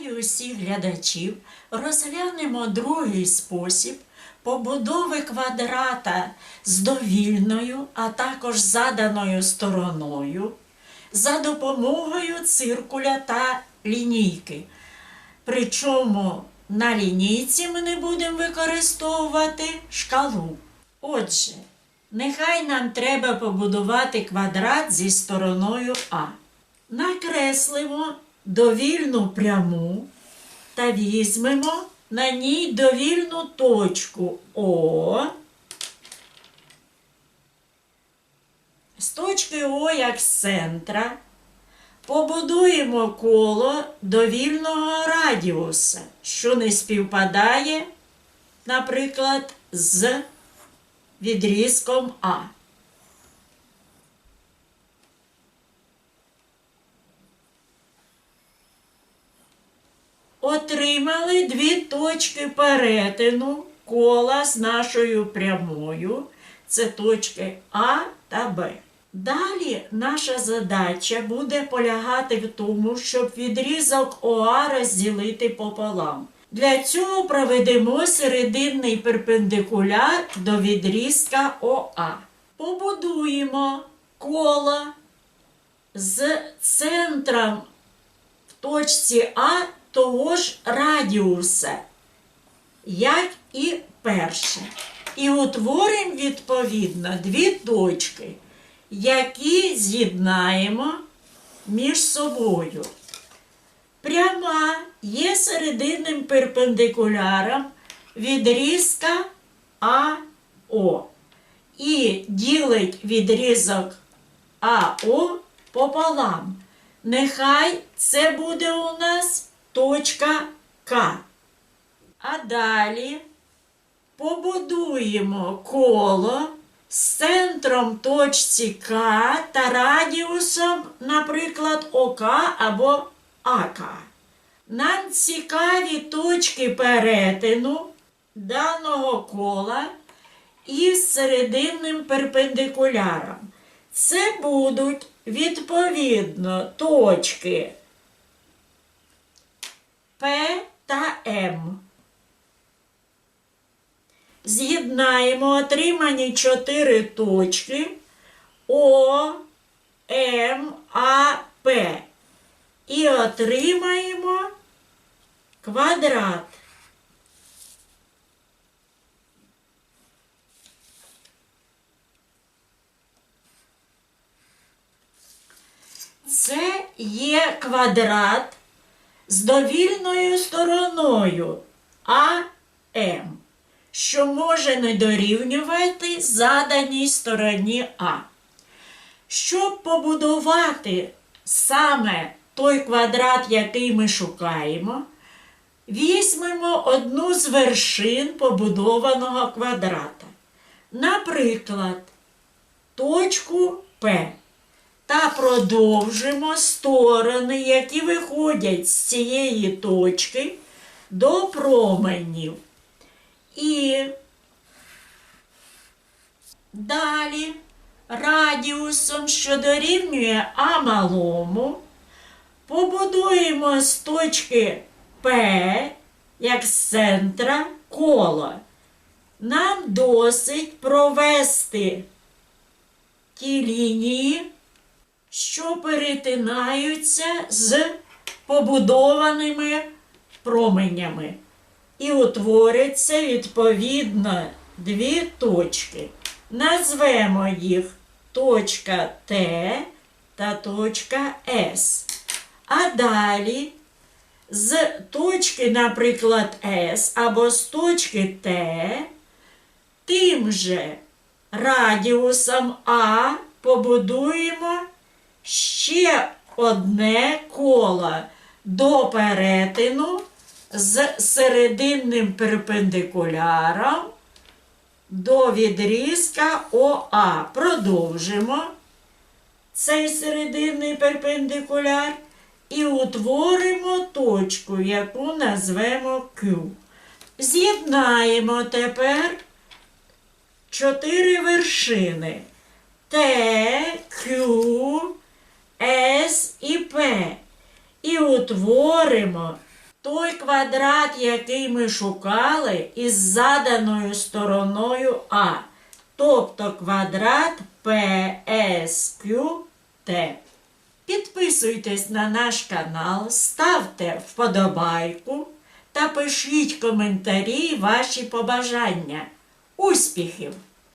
Вітаю усіх глядачів. Розглянемо другий спосіб побудови квадрата з довільною, а також заданою стороною за допомогою циркуля та лінійки. Причому на лінійці ми не будемо використовувати шкалу. Отже, нехай нам треба побудувати квадрат зі стороною А. Накреслимо довільну пряму та візьмемо на ній довільну точку О. З точки О як з центра побудуємо коло довільного радіуса, що не співпадає, наприклад, з відрізком А. Отримали дві точки перетину кола з нашою прямою. Це точки А та Б. Далі наша задача буде полягати в тому, щоб відрізок ОА розділити пополам. Для цього проведемо серединний перпендикуляр до відрізка ОА. Побудуємо коло з центром в точці А того ж радіуса, як і перше. І утворимо відповідно дві точки, які з'єднаємо між собою. Пряма є серединним перпендикуляром відрізка АО і ділить відрізок АО пополам. Нехай це буде у нас точка К. А далі побудуємо коло з центром точці К та радіусом, наприклад, ОК або АК. Нам цікаві точки перетину даного кола із серединним перпендикуляром. Це будуть відповідно точки П та М. З'єднаємо отримані чотири точки О, М, А, П. І отримаємо квадрат. Це є квадрат з довільною стороною АМ, що може не дорівнювати заданій стороні А. Щоб побудувати саме той квадрат, який ми шукаємо, візьмемо одну з вершин побудованого квадрата. Наприклад, точку П та продовжимо сторони, які виходять з цієї точки до променів. І далі радіусом, що дорівнює А малому, побудуємо з точки П, як з центра, коло. Нам досить провести ті лінії, що перетинаються з побудованими променями. І утворяться відповідно дві точки. Назвемо їх точка Т та точка С. А далі з точки, наприклад, С або з точки Т, тим же радіусом А побудуємо ще одне коло до перетину з серединним перпендикуляром до відрізка ОА. Продовжимо цей серединний перпендикуляр і утворимо точку, яку назвемо Q. З'єднаємо тепер чотири вершини. Т, Q, С і П. І утворимо той квадрат, який ми шукали, із заданою стороною А, тобто квадрат PSQT. Підписуйтесь на наш канал, ставте вподобайку та пишіть коментарі ваші побажання. Успіхів!